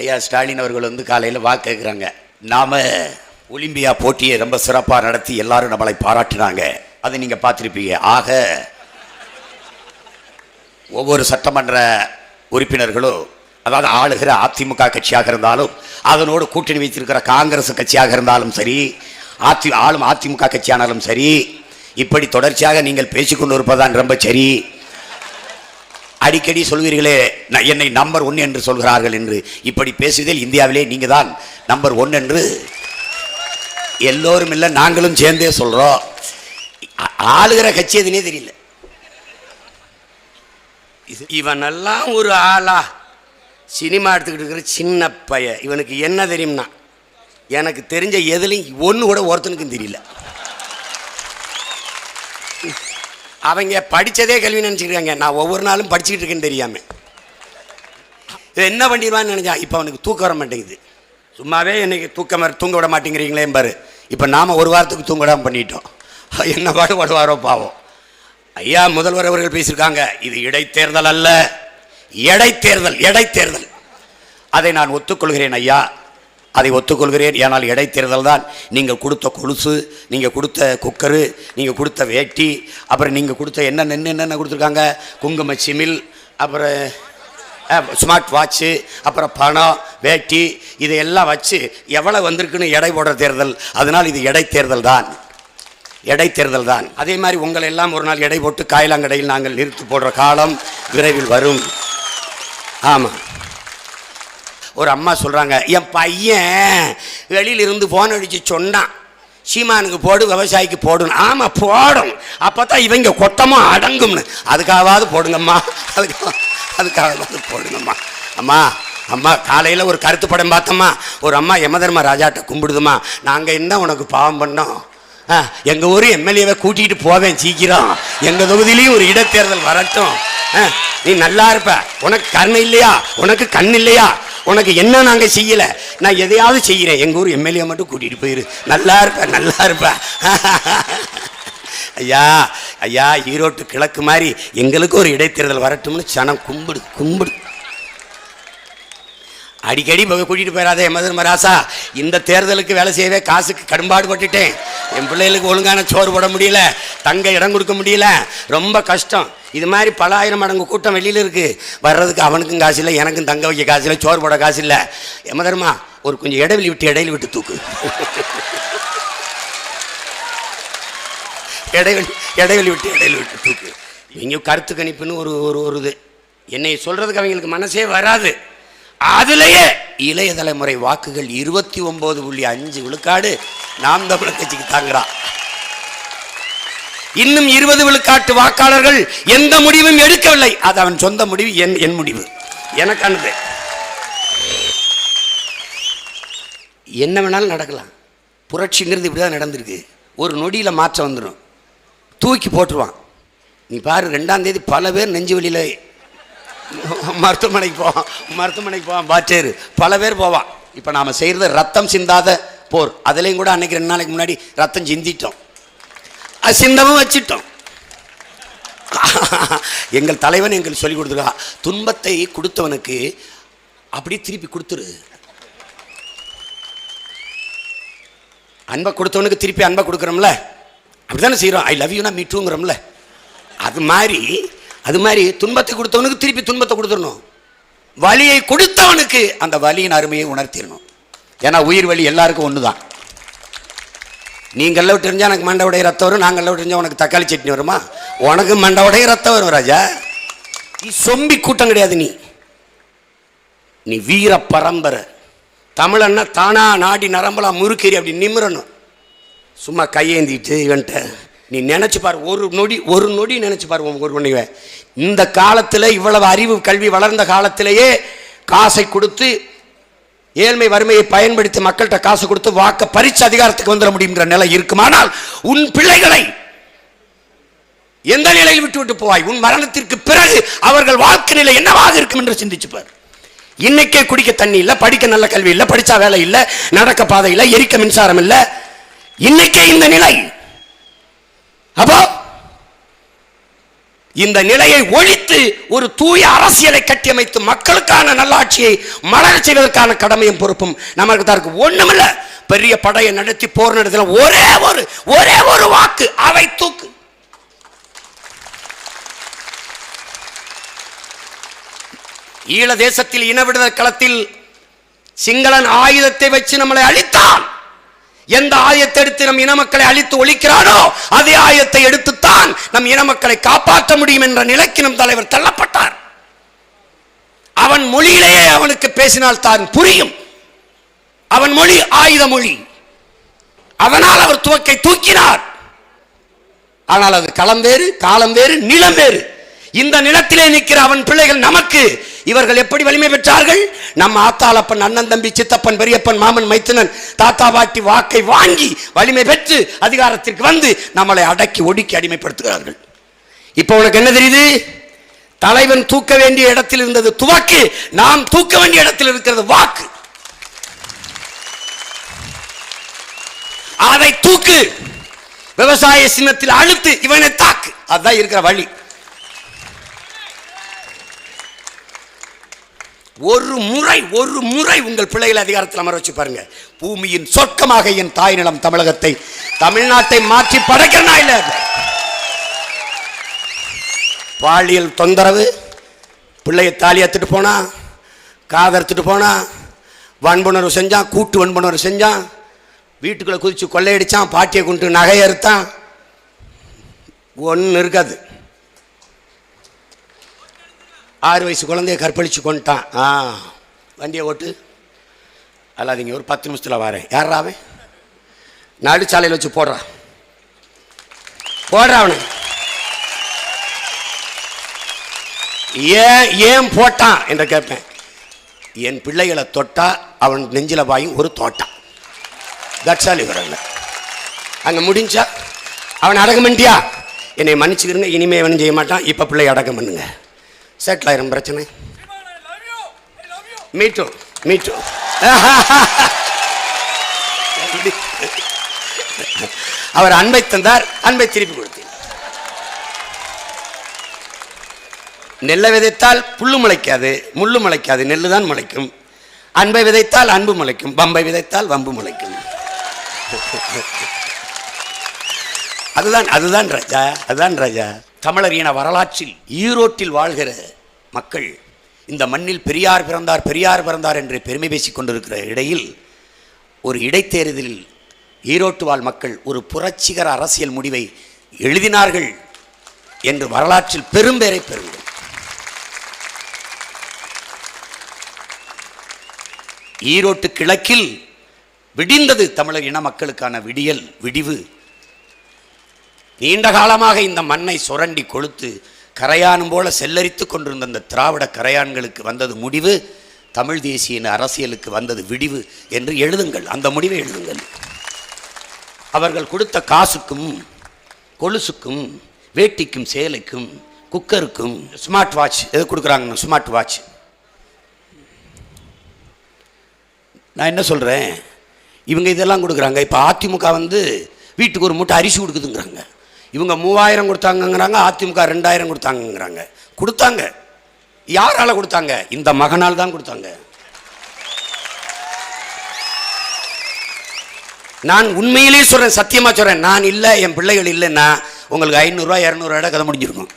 ஐயா ஸ்டாலின் அவர்கள் வந்து காலையில் வாக்கு கேட்குறாங்க நாம் ஒலிம்பியா போட்டியை ரொம்ப சிறப்பாக நடத்தி எல்லாரும் நம்மளை பாராட்டினாங்க. அதை நீங்கள் பார்த்துருப்பீங்க. ஆக ஒவ்வொரு சட்டமன்ற உறுப்பினர்களும் அதாவது ஆளுகிற அதிமுக கட்சியாக இருந்தாலும் அதனோடு கூட்டணி வைத்திருக்கிற காங்கிரஸ் கட்சியாக இருந்தாலும் சரி அதி ஆளும் அதிமுக கட்சியானாலும் சரி இப்படி தொடர்ச்சியாக நீங்கள் பேசிக்கொண்டு இருப்பதான் ரொம்ப சரி. அடிக்கடி சொல்வீர்களே என்னை நம்பர் ஒன் என்று சொல்கிறார்கள் என்று. இப்படி பேசுவதில் இந்தியாவிலே நீங்கள் தான் நம்பர் ஒன் என்று. எல்லோரும் இல்லை நாங்களும் சேர்ந்தே சொல்கிறோம் ஆளுகிற கட்சி எதுனே தெரியல. இவனெல்லாம் ஒரு ஆளா? சினிமா எடுத்துக்கிட்டு இருக்கிற சின்ன பைய இவனுக்கு என்ன தெரியும்னா எனக்கு தெரிஞ்ச எதுலையும் ஒன்று கூட ஒருத்தனுக்கும் தெரியல. அவங்க படித்ததே கல்வி நினச்சிக்கிறாங்க நான் ஒவ்வொரு நாளும் படிச்சுக்கிட்டு இருக்கேன்னு தெரியாம. இது என்ன பண்ணிடுவான்னு நினச்சா இப்போ அவனுக்கு தூக்கம் வர மாட்டேங்குது. சும்மாவே என்னைக்கு தூக்கம் தூங்க விட மாட்டேங்கிறீங்களே பாரு. இப்போ நாம் ஒரு வாரத்துக்கு தூங்க விடாம பண்ணிட்டோம். என்ன பாடுபடுவாரோ பாவம். ஐயா முதல்வர் அவர்கள் பேசியிருக்காங்க இது இடைத்தேர்தல் அல்ல. இடைத்தேர்தல் இடைத்தேர்தல். அதை நான் ஒத்துக்கொள்கிறேன் ஐயா. அதை ஒத்துக்கொள்கிறேன். ஏனால் இடைத்தேர்தல் தான். நீங்கள் கொடுத்த கொலுசு நீங்கள் கொடுத்த குக்கரு நீங்கள் கொடுத்த வேட்டி அப்புறம் நீங்கள் கொடுத்த என்ன என்னென்ன கொடுத்துருக்காங்க? குங்கும சிமில் அப்புறம் ஸ்மார்ட் வாட்ச்சு அப்புறம் பணம் வேட்டி இதையெல்லாம் வச்சு எவ்வளோ வந்திருக்குன்னு எடை போடுற தேர்தல். அதனால் இது இடைத்தேர்தல் தான். இடைத்தேர்தல் தான். அதே மாதிரி உங்களை எல்லாம் ஒரு நாள் எடை போட்டு காயலாங்கடையில் நாங்கள் நிறுத்தி போடுற காலம் விரைவில் வரும். ஆமாம். ஒரு அம்மா சொல்கிறாங்க என் பையன் வெளியிலிருந்து ஃபோன் அடித்து சொன்னான் சீமானுக்கு போடு விவசாயிக்கு போடணும் ஆமாம் போடும். அப்போ தான் இவங்க கொட்டமாக அடங்கும்னு. அதுக்காகவாவது போடுங்கம்மா. அதுக்காக அதுக்காகவாது போடுங்கம்மா. அம்மா அம்மா காலையில் ஒரு கருத்து படம் பார்த்தம்மா. ஒரு அம்மா யமதர்ம ராஜாட்ட கும்பிடுதும்மா. நாங்கள் என்ன உனக்கு பாவம் பண்ணோம்? ஆ, ஊர் எம்எல்ஏவை கூட்டிகிட்டு போவேன் சீக்கிரம். எங்கள் தொகுதியிலையும் ஒரு இடத்தேர்தல் வரட்டும். ஆ, நீ நல்லா இருப்ப. உனக்கு கண் இல்லையா? உனக்கு கண் இல்லையா? உனக்கு என்ன நாங்கள் செய்யலை? நான் எதையாவது செய்கிறேன் எங்கள் ஊர் எம்எல்ஏ மட்டும் கூட்டிகிட்டு போயிரு. நல்லா இருப்பேன் நல்லா இருப்பேன் ஐயா ஐயா ஈரோட்டு கிழக்கு மாதிரி எங்களுக்கு ஒரு இடைத்தேர்தல் வரட்டும்னு சனம் கும்பிடு கும்பிடு. அடிக்கடி கூட்டிகிட்டு போயிடாதே மதுரை இந்த தேர்தலுக்கு வேலை செய்யவே காசுக்கு கடும்பாடு பட்டுட்டேன் என் பிள்ளைகளுக்கு ஒழுங்கான சோறு போட முடியல தங்க இடம் கொடுக்க முடியல ரொம்ப கஷ்டம். இது மாதிரி பல ஆயிரம் மடங்கு கூட்டம் வெளியில் இருக்கு. வர்றதுக்கு அவனுக்கும் காசு இல்லை எனக்கும் தங்க வைக்க காசு இல்லை சோறு போட காசு இல்லை. எமதர்மா ஒரு கொஞ்சம் இடைவெளி விட்டு இடையில விட்டு தூக்கு. இடைவெளி இடைவெளி விட்டு இடையில விட்டு தூக்கு. இங்கே கருத்து கணிப்புன்னு ஒரு ஒரு ஒரு இது. என்னை சொல்கிறதுக்கு அவங்களுக்கு மனசே வராது. அதுலயே இளைய தலைமுறை வாக்குகள் இருபத்தி ஒன்பது புள்ளி அஞ்சு விழுக்காடு நாம் தமிழர் கட்சிக்கு தாங்குறான் இன்னும் இருபது விழுக்காட்டு வாக்காளர்கள் எந்த முடிவும் எடுக்கவில்லை. அது அவன் சொந்த முடிவு என் என் முடிவு. எனக்கானது. என்ன வேணாலும் நடக்கலாம். புரட்சிங்கிறது இப்படி தான் நடந்திருக்கு. ஒரு நொடியில் மாற்றம் வந்துடும் தூக்கி போட்டுருவான். நீ பாரு ரெண்டாம் தேதி பல பேர் நெஞ்சு வழியில் மருத்துவமனைக்கு போவான். மருத்துவமனைக்கு போவான். பாச்சேரு பல பேர் போவான். இப்போ நாம் செய்கிறது ரத்தம் சிந்தாத போர். அதுலேயும் கூட அன்னைக்கு ரெண்டு நாளைக்கு முன்னாடி ரத்தம் சிந்திட்டோம். அது சிந்தமும் வச்சிட்டோம். எங்கள் தலைவன் எங்களுக்கு சொல்லி கொடுத்துருக்கா துன்பத்தை கொடுத்தவனுக்கு அப்படியே திருப்பி கொடுத்துரு. அன்பை கொடுத்தவனுக்கு திருப்பி அன்பை கொடுக்குறோம்ல? அப்படி தானே செய்கிறோம் ஐ லவ் யூனா மீட்டுங்கிறோம்ல அது மாதிரி அது மாதிரி துன்பத்தை கொடுத்தவனுக்கு திருப்பி துன்பத்தை கொடுத்துடணும். வலியை கொடுத்தவனுக்கு அந்த வலியின் அருமையை உணர்த்திடணும். ஏன்னா உயிர் வலி எல்லாருக்கும் ஒன்று தான் நீங்கள்ல விட்டு இருந்தால் எனக்கு மண்டை உடைய ரத்தம் வரும் நாங்கள்ல விட்டு இருந்தால் உனக்கு தக்காளி சட்னி வருமா? உனக்கு மண்டை உடைய ரத்தம் வரும் ராஜா. நீ சொம்பி கூட்டம் கிடையாது நீ. நீ வீர பரம்பரை. தமிழன்னா தானா நாடி நரம்பலாம் முறுக்கேறி அப்படி நிமிரணும். சும்மா கையேந்திட்டு இவன்ட்ட நீ நினச்சி பாரு ஒரு நொடி ஒரு நொடி நினச்சி பாரு ஒரு பண்ணிவ இந்த காலத்தில் இவ்வளவு அறிவு கல்வி வளர்ந்த காலத்திலேயே காசை கொடுத்து ஏழ்மை வறுமையை பயன்படுத்தி மக்கள்கிட்ட காசு கொடுத்து வாக்க பரிச்சு அதிகாரத்துக்கு வந்துட முடியுங்கிற நிலை இருக்குமானால் உன் பிள்ளைகளை எந்த நிலையில் விட்டு விட்டு போவாய்? உன் மரணத்திற்கு பிறகு அவர்கள் வாழ்க்கை நிலை என்னவாக இருக்கும் என்று சிந்திச்சுப்பார் இன்னைக்கே குடிக்க தண்ணி இல்லை படிக்க நல்ல கல்வி இல்லை படித்தா வேலை இல்லை நடக்க பாதை இல்லை எரிக்க மின்சாரம் இல்லை. இன்னைக்கே இந்த நிலை அப்போ இந்த நிலையை ஒழித்து ஒரு தூய அரசியலை கட்டியமைத்து மக்களுக்கான நல்லாட்சியை மலரச் செய்வதற்கான கடமையும் பொறுப்பும் நமக்கு தான் இருக்கு. ஒண்ணுமில்ல பெரிய படையை நடத்தி போர் நடத்தின ஒரே ஒரு ஒரே ஒரு வாக்கு அவை தூக்கு. ஈழ தேசத்தில் இனவிடுதல் களத்தில் சிங்களன் ஆயுதத்தை வச்சு நம்மளை அழித்தான். எந்த ஆயத்தை எடுத்து நம் இனமக்களை அழித்து ஒழிக்கிறானோ அதே ஆயத்தை எடுத்துத்தான் நம் இன மக்களை காப்பாற்ற முடியும் என்ற நிலைக்கு நம் தலைவர் தள்ளப்பட்டார். அவன் மொழியிலேயே அவனுக்கு பேசினால் தான் புரியும். அவன் மொழி ஆயுத மொழி. அவனால் அவர் துவக்கை தூக்கினார். ஆனால் அது களம் வேறு காலம் வேறு நிலம் வேறு. இந்த நிலத்திலே நிற்கிற அவன் பிள்ளைகள் நமக்கு இவர்கள் எப்படி வலிமை பெற்றார்கள்? நம்ம ஆத்தாளப்பன் அண்ணன் தம்பி சித்தப்பன் பெரியப்பன் மாமன் மைத்தனன் தாத்தா பாட்டி வாக்கை வாங்கி வலிமை பெற்று அதிகாரத்திற்கு வந்து நம்மளை அடக்கி ஒடுக்கி அடிமைப்படுத்துகிறார்கள். இப்போ உனக்கு என்ன தெரியுது? தலைவன் தூக்க வேண்டிய இடத்தில் இருந்தது துவக்கு நாம் தூக்க வேண்டிய இடத்தில் இருக்கிறது வாக்கு. அதை தூக்கு விவசாய சின்னத்தில் அழுத்து இவனை தாக்கு. அதுதான் இருக்கிற வழி. ஒரு முறை ஒரு முறை உங்கள் பிள்ளைகளை அதிகாரத்தில் அமர வச்சு பாருங்க. பூமியின் சொர்க்கமாக என் தாய் நிலம் தமிழகத்தை தமிழ்நாட்டை மாற்றி படைக்கிறனா இல்ல? பாலியல் தொந்தரவு பிள்ளையை தாலி எடுத்துட்டு போனா காதறுத்துட்டு போனா வன்புணர்வு செஞ்சான் கூட்டு வன்புணர்வு செஞ்சான் வீட்டுக்குள்ள குதிச்சு கொள்ளையடித்தான் பாட்டியை கொண்டு நகையை அறுத்தான். ஒன்று இருக்காது. ஆறு வயசு குழந்தைய கற்பழிச்சு கொண்டுட்டான் ஆ வண்டியை ஓட்டு. அல்லாதீங்க ஒரு பத்து நிமிஷத்தில் வரேன். யாரா அவன்? நடுச்சாலையில் வச்சு போடுறான் போடுறான் அவனை. ஏன் ஏன் போட்டான் என்று கேட்பேன். என் பிள்ளைகளை தொட்டா அவன் நெஞ்சில பாயும் ஒரு தோட்டம். தட்சாலி வரல அங்கே முடிஞ்சா அவன் அடக்கம் பண்ணிட்டியா? என்னை மன்னிச்சுக்கிறங்க இனிமே அவனும் செய்ய மாட்டான். இப்போ பிள்ளை அடக்கம் பண்ணுங்க. செட்டில் ஆயிரும் பிரச்சனை. மீட்டு மீட்டு அவர் அன்பை தந்தார் அன்பை திருப்பி கொடுத்தேன். நெல்லை விதைத்தால் புல்லு முளைக்காது முள்ளு முளைக்காது நெல்லு தான் முளைக்கும். அன்பை விதைத்தால் அன்பு முளைக்கும் பம்பை விதைத்தால் வம்பு முளைக்கும். அதுதான் அதுதான் ராஜா அதுதான் ராஜா. தமிழர் இன வரலாற்றில் ஈரோட்டில் வாழ்கிற மக்கள் இந்த மண்ணில் பெரியார் பிறந்தார் பெரியார் பிறந்தார் என்று பெருமை பேசிக் கொண்டிருக்கிற இடையில் ஒரு இடைத்தேர்தலில் ஈரோட்டு வாழ் மக்கள் ஒரு புரட்சிகர அரசியல் முடிவை எழுதினார்கள் என்று வரலாற்றில் பெரும்பேரை பெறுங்கள் ஈரோட்டு கிழக்கில் விடிந்தது தமிழர் இன மக்களுக்கான விடியல் விடிவு. நீண்ட காலமாக இந்த மண்ணை சுரண்டி கொளுத்து கரையானும் போல செல்லரித்து கொண்டிருந்த அந்த திராவிட கரையான்களுக்கு வந்தது முடிவு தமிழ் தேசிய அரசியலுக்கு வந்தது விடிவு என்று எழுதுங்கள். அந்த முடிவை எழுதுங்கள். அவர்கள் கொடுத்த காசுக்கும் கொலுசுக்கும் வேட்டிக்கும் சேலைக்கும் குக்கருக்கும் ஸ்மார்ட் வாட்ச் எது கொடுக்குறாங்க ஸ்மார்ட் வாட்ச் நான் என்ன சொல்கிறேன் இவங்க இதெல்லாம் கொடுக்குறாங்க. இப்போ அதிமுக வந்து வீட்டுக்கு ஒரு மூட்டை அரிசி கொடுக்குதுங்கிறாங்க. இவங்க மூவாயிரம் கொடுத்தாங்கங்கிறாங்க அதிமுக ரெண்டாயிரம் கொடுத்தாங்கங்கிறாங்க. கொடுத்தாங்க. யாரால கொடுத்தாங்க? இந்த மகனால் தான் கொடுத்தாங்க. நான் உண்மையிலேயே சொல்கிறேன் சத்தியமாக சொல்கிறேன் நான் இல்லை என் பிள்ளைகள் இல்லைன்னா உங்களுக்கு ஐநூறுரூவா இரநூறுவா கதை முடிஞ்சிருக்கும்.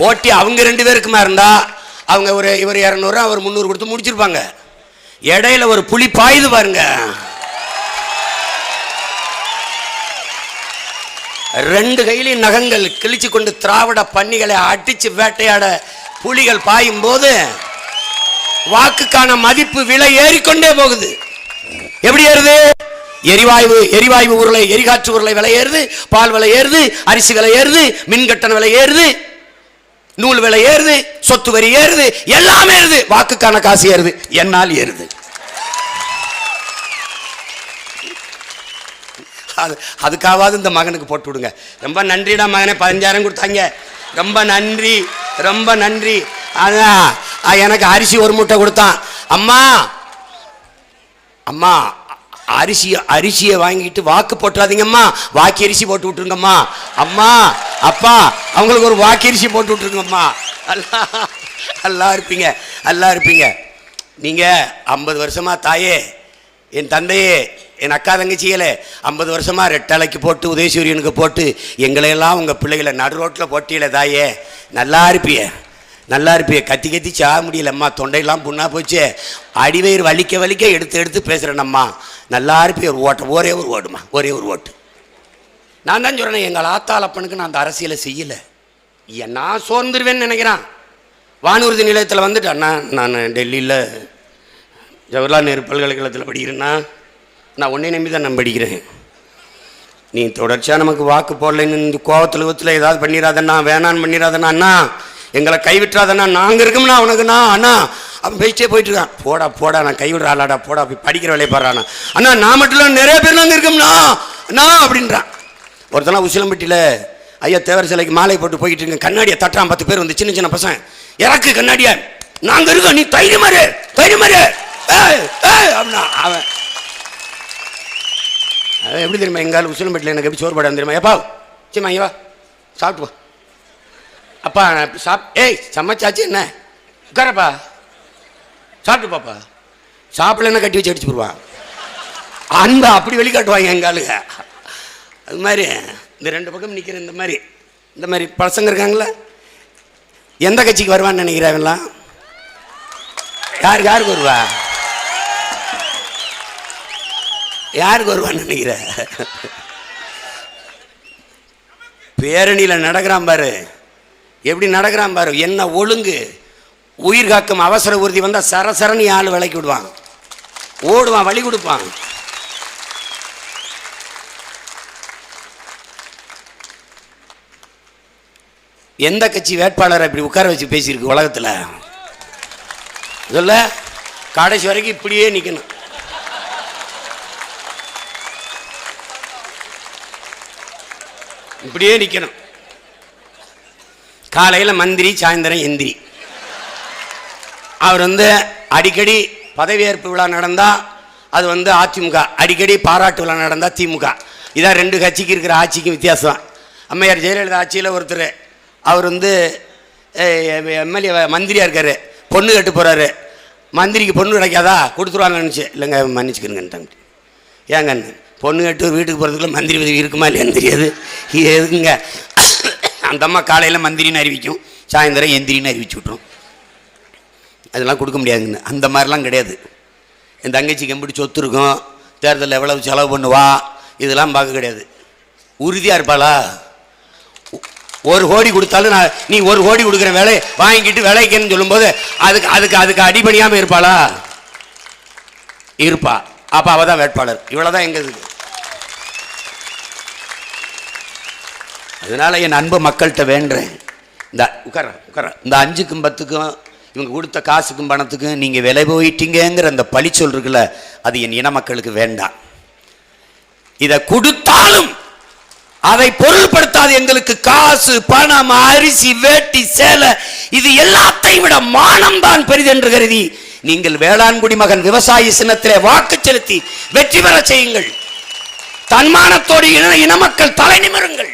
போட்டி அவங்க ரெண்டு பேருக்குமா இருந்தால் அவங்க ஒரு இவர் இரநூறுவா அவர் முந்நூறு கொடுத்து முடிச்சிருப்பாங்க. இடையில ஒரு புலி பாயுது பாருங்க. ரெண்டு கையிலையும் நகங்கள் கிழிச்சு கொண்டு திராவிட பன்னிகளை அடிச்சு வேட்டையாட புலிகள் பாயும் போது வாக்குக்கான மதிப்பு விலை ஏறிக்கொண்டே போகுது. எப்படி ஏறுது? எரிவாயு எரிவாயு உருளை எரிகாற்று உருளை விலை ஏறுது பால் விலை ஏறுது அரிசி விலை ஏறுது மின்கட்டண விலை ஏறுது நூல் விலை ஏறுது சொத்து வரி ஏறுது எல்லாமே ஏறுது வாக்குக்கான காசு ஏறுது என்னால் ஏறுது. அது அதுக்காவது இந்த மகனுக்கு போட்டு விடுங்க. ரொம்ப நன்றிடா மகனே பதினஞ்சாயிரம் கொடுத்தாங்க. ரொம்ப நன்றி ரொம்ப நன்றி. அதான் எனக்கு அரிசி ஒரு மூட்டை கொடுத்தான். அம்மா அம்மா அரிசி அரிசியை வாங்கிட்டு வாக்கு போட்டுறாதீங்கம்மா வாக்கி அரிசி போட்டு விட்டுருங்கம்மா அம்மா. அப்பா அவங்களுக்கு ஒரு வாக்கி அரிசி போட்டு விட்டுருங்கம்மா அல்லா அல்லா இருப்பீங்க அல்லா இருப்பீங்க. நீங்கள் ஐம்பது வருஷமா தாயே என் தந்தையே என் அக்கா தங்கச்சிகளே ஐம்பது வருஷமாக ரெட்டலைக்கு போட்டு உதயசூரியனுக்கு போட்டு எங்களையெல்லாம் உங்கள் பிள்ளைகளை நடு ரோட்டில் போட்டியில தாயே. நல்லா இருப்பிய. நல்லா இருப்பிய. கத்தி கத்தி சா முடியலம்மா. தொண்டையெல்லாம் புண்ணா போச்சு. அடிவயிறு வலிக்க வலிக்க எடுத்து எடுத்து பேசுகிறேனம்மா நல்லா இருப்பிய. ஒரு ஓட்டம் ஒரே ஒரு ஓடுமா ஒரே ஒரு ஓட்டு. நான் தான் சொல்கிறேன் எங்கள் ஆத்தாளப்பனுக்கு நான் அந்த அரசியலை செய்யலை. ஏன் நான் சோர்ந்துருவேன்னு நினைக்கிறான். வானூர்தி நிலையத்தில் வந்துட்டு அண்ணா நான் டெல்லியில் ஜவஹர்லால் நேரு பல்கலைக்கழகத்தில் படிக்கிறேன்னா நான் உன்னை நம்பி தான் நான் படிக்கிறேன் நீ தொடர்ச்சியாக நமக்கு வாக்கு போடலைன்னு இந்த கோவத்தில் ஊத்தில் ஏதாவது பண்ணிடாதண்ணா வேணான்னு பண்ணிடாதண்ணா அண்ணா எங்களை கைவிட்டுறாதண்ணா நாங்கள் இருக்கோம்னா உனக்குண்ணா அண்ணா அவன் பேசிட்டே போயிட்டு இருக்கான் போடா போடா நான் கைவிடுற ஆளாடா போடா அப்படி படிக்கிற வேலையை பாடுறானா. அண்ணா நான் மட்டும் இல்லை நிறைய பேர் நாங்கள் இருக்கோம்னா அண்ணா அப்படின்றான். ஒருத்தனா உசிலம்பட்டியில் ஐயா தேவர் சிலைக்கு மாலை போட்டு போயிட்டு இருங்க கண்ணாடியை தட்டான் பத்து பேர் வந்து சின்ன சின்ன பசங்க. இறக்கு கண்ணாடியா. நாங்கள் இருக்கோம் நீ தைரியமாரு தைரியமாரு ஏய் ஏய் அப்படின்னா அவன் அது எப்படி தெரியுமா? எங்கால உசிலம்பட்டியில் எனக்கு எப்படி சோறு படம் தெரியுமா? எப்பா சிம்மா ஐயா சாப்பிட்டு வா அப்பா சாப் ஏய் சமைச்சாச்சு என்ன? உட்காரப்பா. சாப்பிட்டு பாப்பா. சாப்பிடலன்னா கட்டி வச்சு அடிச்சு போடுவான். அன்பை அப்படி வெளிக்காட்டுவாங்க எங்க ஆளுங்க. அது மாதிரி இந்த ரெண்டு பக்கம் நிற்கிற இந்த மாதிரி இந்த மாதிரி பசங்க இருக்காங்களா எந்த கட்சிக்கு வருவான்னு நினைக்கிறாங்கலாம் யாருக்கு யாருக்கு வருவா? யாருக்கு வருவான்னு நினைக்கிற? பேரணியில் நடக்கிறான் பாரு. எப்படி நடக்கிறான் பாரு? என்ன ஒழுங்கு? உயிர் காக்கும் அவசர ஊர்தி வந்தால் சரசரன்னு ஆள் விலைக்கு விடுவான். ஓடுவான் வழி கொடுப்பான். எந்த கட்சி வேட்பாளரை இப்படி உட்கார வச்சு பேசியிருக்கு உலகத்தில்? சொல்ல கடைசி வரைக்கும் இப்படியே நிற்கணும் இப்படியே நிற்கணும் காலையில் மந்திரி சாயந்தரம் எந்திரி. அவர் வந்து அடிக்கடி பதவியேற்பு விழா நடந்தால் அது வந்து அதிமுக. அடிக்கடி பாராட்டு விழா நடந்தால் திமுக. இதான் ரெண்டு கட்சிக்கு இருக்கிற ஆட்சிக்கு வித்தியாசம். அம்மையார் ஜெயலலிதா ஆட்சியில் ஒருத்தர். அவர் வந்து எம்எல்ஏ மந்திரியாக இருக்கார். பொண்ணு கட்டு போகிறாரு மந்திரிக்கு பொண்ணு கிடைக்காதா? கொடுத்துருவாங்கன்னு நினச்சி இல்லைங்க மன்னிச்சுக்கிறேங்கன்ட்டாங்க ஏங்கன்னு பொண்ணு கட்டு வீட்டுக்கு போகிறதுக்குள்ள மந்திரி பதவி இருக்குமா இல்லையான்னு தெரியாது. எதுங்க அந்த அம்மா காலையில் மந்திரின்னு அறிவிக்கும் சாயந்தரம் எந்திரின்னு அறிவிச்சு விட்ரும் அதெல்லாம் கொடுக்க முடியாதுங்கன்னு அந்த மாதிரிலாம் கிடையாது. என் தங்கச்சிக்கு எப்படி சொத்து இருக்கும் தேர்தலில் எவ்வளவு செலவு பண்ணுவா இதெல்லாம் பார்க்க கிடையாது. உறுதியாக இருப்பாளா? ஒரு கோடி கொடுத்தாலும் நான் நீ ஒரு கோடி கொடுக்குற வேலை வாங்கிட்டு விலைக்குன்னு சொல்லும்போது அதுக்கு அதுக்கு அதுக்கு அடிபணியாமல் இருப்பாளா? இருப்பா. அப்போ அவள் தான் வேட்பாளர். இவ்வளோ தான் எங்கள் அதனால் என் அன்பு மக்கள்கிட்ட வேண்டுறேன். இந்த உட்கார உட்கார. இந்த அஞ்சுக்கும் பத்துக்கும் இவங்க கொடுத்த காசுக்கும் பணத்துக்கும் நீங்கள் விலை போயிட்டீங்கிற அந்த பழி சொல்றதுல அது என் இன மக்களுக்கு வேண்டாம். இதை கொடுத்தாலும் அதை பொருள்படுத்தாது. எங்களுக்கு காசு பணம் அரிசி வேட்டி சேலை இது எல்லாத்தையும் விட மானம் தான் பெரிதென்று கருதி நீங்கள் வேளாண்குடி மகன் விவசாயி சின்னத்திலே வாக்கு செலுத்தி வெற்றி பெற செய்யுங்கள். தன்மானத்தோடு இன மக்கள் தலை நிமிருங்கள்.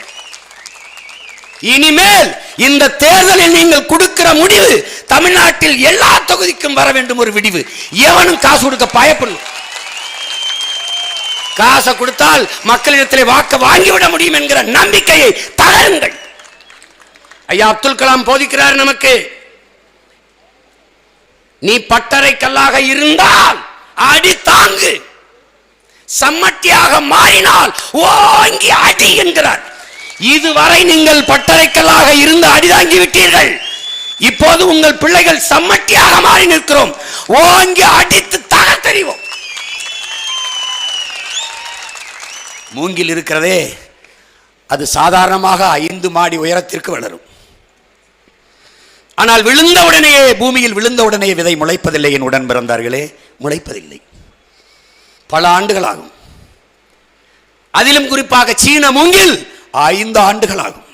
இனிமேல் இந்த தேர்தலில் நீங்கள் கொடுக்கிற முடிவு தமிழ்நாட்டில் எல்லா தொகுதிக்கும் வர வேண்டும் ஒரு விடிவு. எவனும் காசு கொடுக்க பயப்படும் காசை கொடுத்தால் மக்களிடத்தில் வாக்க வாங்கிவிட முடியும் என்கிற நம்பிக்கையை தகருங்கள் ஐயா அப்துல் கலாம் போதிக்கிறார் நமக்கு. நீ பட்டறை கல்லாக இருந்தால் அடி தாங்கு. சம்மட்டியாக மாறினால் ஓங்கி அடி என்கிறார். இதுவரை நீங்கள் பட்டறைக்கல்லாக இருந்து அடிதாங்கி விட்டீர்கள். இப்போது உங்கள் பிள்ளைகள் சம்மட்டியாக மாறி நிற்கிறோம். ஓங்கி அடித்து தகத்தறிவோம் மூங்கில் இருக்கிறதே அது சாதாரணமாக ஐந்து மாடி உயரத்திற்கு வளரும். ஆனால் விழுந்த உடனேயே பூமியில் விழுந்த உடனே விதை முளைப்பதில்லை என் உடன் பிறந்தார்களே. முளைப்பதில்லை. பல ஆண்டுகளாகும். அதிலும் குறிப்பாக சீன மூங்கில் ஐந்து ஆண்டுகள் ஆகும்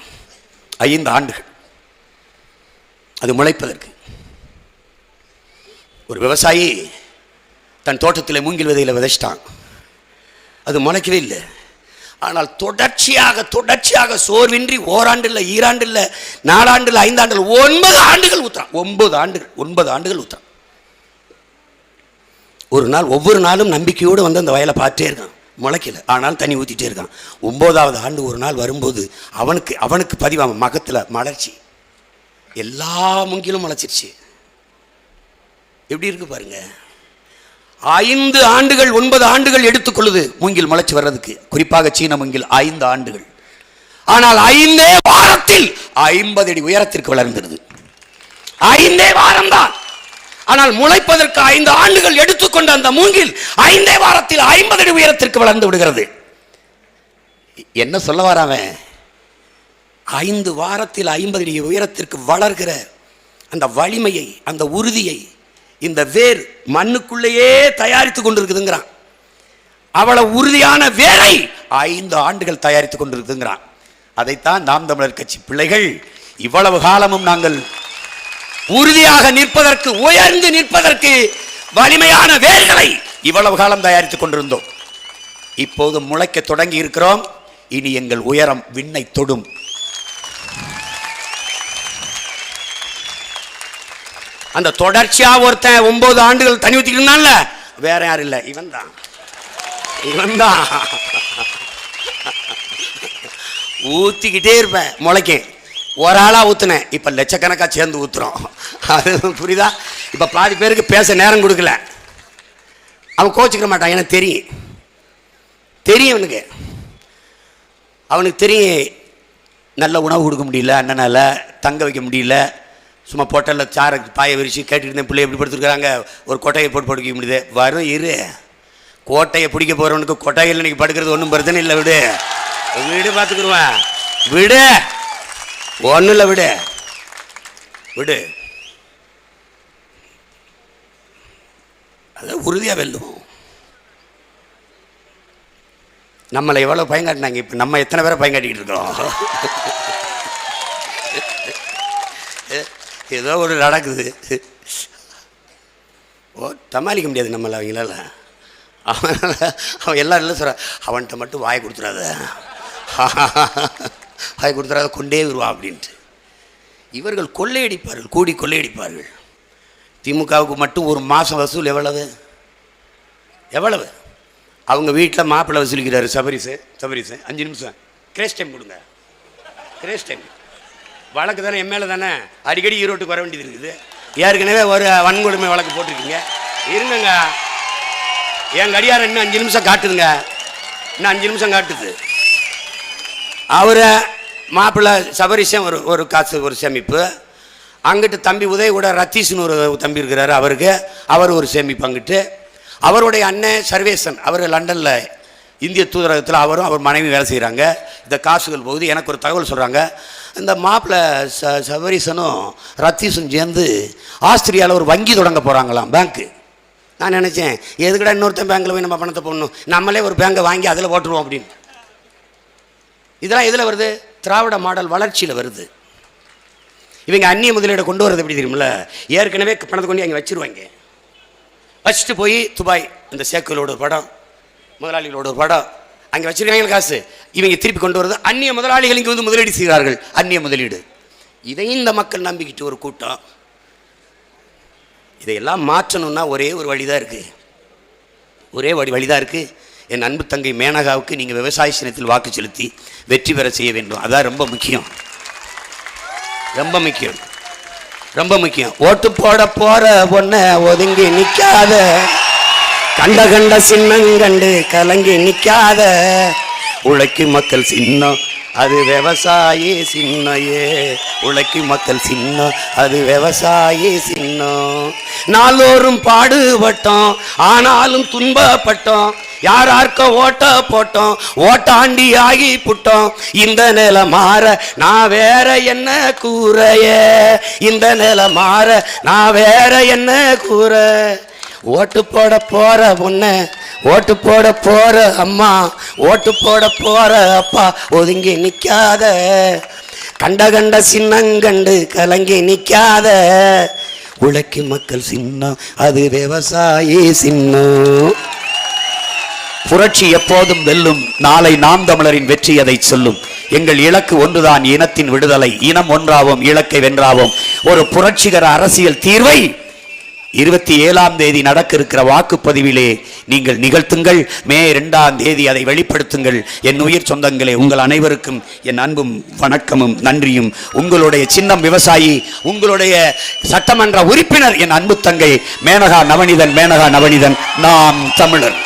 ஐந்து ஆண்டுகள். அது முளைப்பதற்கு. ஒரு விவசாயி தன் தோட்டத்தில் மூங்கில் விதையில் விதைச்சிட்டான். அது முளைக்கவே இல்லை. ஆனால் தொடர்ச்சியாக தொடர்ச்சியாக சோர்வின்றி ஓராண்டில் ஈராண்டில் நாலாண்டில் ஐந்தாண்டில் ஒன்பது ஆண்டுகள் ஊற்றுறான் ஒன்பது ஆண்டுகள் ஒன்பது ஆண்டுகள் ஊற்றுறான் ஒரு நாள் ஒவ்வொரு நாளும் நம்பிக்கையோடு வந்து அந்த வயலை பார்த்துட்டே இருக்கான். முளைக்கல. ஆனால் தண்ணி ஊற்றிட்டே இருக்கான். ஒம்போதாவது ஆண்டு ஒரு நாள் வரும்போது அவனுக்கு அவனுக்கு பதிவாகும் மகத்தில் மலர்ச்சி. எல்லா மூங்கிலும் முளைச்சிருச்சு. எப்படி இருக்கு பாருங்க. ஐந்து ஆண்டுகள் ஒன்பது ஆண்டுகள் எடுத்துக்கொள்ளுது மூங்கில் முளைச்சி வர்றதுக்கு. குறிப்பாக சீன மூங்கில் ஐந்து ஆண்டுகள். ஆனால் ஐந்தே வாரத்தில் ஐம்பது அடி உயரத்திற்கு வளர்ந்திருது ஐந்தே வாரம்தான். ஆனால் முளைப்பதற்கு ஐந்து ஆண்டுகள் எடுத்துக்கொண்ட அந்த மூங்கில் ஐந்தே வாரத்தில் ஐம்பது அடி உயரத்திற்கு வளர்ந்து விடுகிறது. என்ன சொல்ல வராவன் ஐந்து வாரத்தில் ஐம்பது அடி உயரத்திற்கு வளர்கிற அந்த வலிமையை அந்த உறுதியை இந்த வேர் மண்ணுக்குள்ளேயே தயாரித்து கொண்டிருக்குதுங்கிறான். அவ்வளவு உறுதியான வேரை ஐந்து ஆண்டுகள் தயாரித்து கொண்டிருக்குதுங்கிறான். அதைத்தான் நாம் தமிழர் கட்சி பிள்ளைகள் இவ்வளவு காலமும் நாங்கள் உறுதியாக நிற்பதற்கு உயர்ந்து நிற்பதற்கு வலிமையான வேர்களை இவ்வளவு காலம் தயாரித்துக் கொண்டிருந்தோம். இப்போது முளைக்க தொடங்கி இருக்கிறோம். இனி எங்கள் உயரம் விண்ணை தொடும். அந்த தொடர்ச்சியா ஒருத்தன் ஒன்பது ஆண்டுகள் தனி ஊத்திக்கிட்டு வேற யாரும் இல்லை. இவன் தான். இவன் தான். ஊத்திக்கிட்டே இருப்பேன் முளைக்கேன் ஒரு ஆளாக ஊற்றுனேன் இப்போ லட்சக்கணக்காக சேர்ந்து ஊற்றுறோம் அது புரியுதா? இப்போ பாதி பேருக்கு பேச நேரம் கொடுக்கல. அவன் கோச்சிக்க மாட்டான். எனக்கு தெரியும். தெரியும் அவனுக்கு அவனுக்கு தெரியும் நல்ல உணவு கொடுக்க முடியல அண்ணனால் தங்க வைக்க முடியல. சும்மா பொட்டலில் சாரை பாயை விரிச்சு கேட்டுட்டு இருந்தேன். பிள்ளை எப்படி படுத்துருக்குறாங்க? ஒரு கொட்டையை போட்டு படுக்க முடியுது. வரும் இரு. கோட்டையை பிடிக்க போகிறவனுக்கு கொட்டையில் இன்றைக்கி படுக்கிறது ஒன்றும் பிரச்சனை இல்லை விடு. வீடு பார்த்துக்குருவேன். விடு. ஒன்றும் இல்லை விடு. விடு. அது உறுதியாக வெல்லும் நம்மளை எவ்வளோ பயங்காட்டினாங்க இப்போ நம்ம எத்தனை பேரை பயங்காட்டிக்கிட்டு இருக்கோம் ஏதோ ஒரு நடக்குது. ஓ சமாளிக்க முடியாது நம்மளை அவங்களால. அவன் அவன் எல்லாரும் இல்லை சொல்கிறான் அவன்கிட்ட மட்டும் வாய் கொடுத்துடாத அதை கொடுத்துறாத கொண்டே வருவா அப்படின்ட்டு. இவர்கள் கொள்ளையடிப்பார்கள் கூடி கொள்ளையடிப்பார்கள். திமுகவுக்கு மட்டும் ஒரு மாதம் வசூல் எவ்வளவு? எவ்வளவு? அவங்க வீட்டில் மாப்பிள்ளை வசூலிக்கிறாரு சபரிசு சபரிசு. அஞ்சு நிமிஷம். கிரேஸ் டைம் கொடுங்க. கிரேஸ் டைம் வழக்கு தானே என் மேலே தானே? அடிக்கடி ஈரோட்டுக்கு வர வேண்டியது இருக்குது. ஏற்கனவே ஒரு வன்கொடுமை வழக்கு போட்டிருக்கீங்க. இருங்கங்க. என் கடியாரம் இன்னும் அஞ்சு நிமிஷம் காட்டுதுங்க. இன்னும் அஞ்சு நிமிஷம் காட்டுது. அவரை மாப்பிள்ளை சபரிசம் ஒரு ஒரு காசு ஒரு சேமிப்பு. அங்கிட்டு தம்பி உதய கூட ரத்தீஷ்னு ஒரு தம்பி இருக்கிறாரு அவருக்கு. அவர் ஒரு சேமிப்பு அங்கிட்டு. அவருடைய அண்ணன் சர்வேசன் அவர் லண்டனில் இந்திய தூதரகத்தில் அவரும் அவர் மனைவி வேலை செய்கிறாங்க இந்த காசுகள் போகுது எனக்கு ஒரு தகவல் சொல்கிறாங்க இந்த மாப்பிள்ளை ச சபரிசனும் ரத்தீஷும் சேர்ந்து ஆஸ்திரியாவில் ஒரு வங்கி தொடங்க போகிறாங்களாம் பேங்க்கு நான் நினச்சேன் எதுக்கடா இன்னொருத்தன் பேங்க்கில் போய் நம்ம பணத்தை போடணும்? நம்மளே ஒரு பேங்கை வாங்கி அதில் போட்டுருவோம் அப்படின்னு. இதெல்லாம் எதில் வருது? திராவிட மாடல் வளர்ச்சியில் வருது. இவங்க அந்நிய முதலீடு கொண்டு வரது எப்படி தெரியுமில்ல? ஏற்கனவே பணத்தை கொண்டு அங்கே வச்சிருவாங்க. வச்சுட்டு போய் துபாய் இந்த சேக்குகளோட ஒரு படம் முதலாளிகளோட ஒரு படம் அங்கே வச்சிருக்காங்க காசு. இவங்க திருப்பி கொண்டு வரது அந்நிய முதலாளிகள் இங்கே வந்து முதலீடு செய்கிறார்கள். அந்நிய முதலீடு. இதையும் இந்த மக்கள் நம்பிக்கிட்டு ஒரு கூட்டம். இதையெல்லாம் மாற்றணும்னா ஒரே ஒரு வழி தான் இருக்குது ஒரே வழி வழி தான் இருக்குது என் அன்பு தங்கை மேனகாவுக்கு நீங்கள் விவசாய சின்னத்தில் வாக்கு செலுத்தி வெற்றி பெற செய்ய வேண்டும். அதான் ரொம்ப முக்கியம். ரொம்ப முக்கியம். ரொம்ப முக்கியம். ஓட்டு போட போற பொண்ண ஒதுங்கி நிக்காத. கண்ட கண்ட சின்னங்கண்டு கலங்கி நிற்காத உழைக்கு மக்கள் சின்னம் அது விவசாயி சின்னையே. உழைக்கு மக்கள் சின்னம் அது விவசாயி சின்னம். நாளோறும் பாடுபட்டோம் ஆனாலும் துன்பப்பட்டோம். யார் யாருக்கோ ஓட்ட போட்டோம் ஓட்டாண்டி ஆகி புட்டோம். இந்த நிலை மாற நான் வேற என்ன கூறைய? இந்த நிலை மாற நான் வேற என்ன கூற? ஓட்டு போட போற பொண்ணு ஓட்டு போட போற அம்மா ஓட்டு போட போற அப்பா ஒதுங்கி நிற்காத கண்ட கண்ட சின்னங்கண்டு கலங்கி நிற்காத உழைக்கும் மக்கள் சின்னம் அது விவசாயி சின்னம். புரட்சி எப்போதும் வெல்லும். நாளை நாம் தமிழரின் வெற்றி அதை சொல்லும். எங்கள் இலக்கு ஒன்றுதான் இனத்தின் விடுதலை. இனம் ஒன்றாவோம் இலக்கை வென்றாவோம். ஒரு புரட்சிகர அரசியல் தீர்வை இருபத்தி ஏழாம் தேதி நடக்க இருக்கிற வாக்குப்பதிவிலே நீங்கள் நிகழ்த்துங்கள். மே இரண்டாம் தேதி அதை வெளிப்படுத்துங்கள். என் உயிர் சொந்தங்களே உங்கள் அனைவருக்கும் என் அன்பும் வணக்கமும் நன்றியும். உங்களுடைய சின்னம் விவசாயி உங்களுடைய சட்டமன்ற உறுப்பினர் என் அன்பு தங்கை மேனகா நவனிதன் மேனகா நவனிதன் நாம் தமிழர்.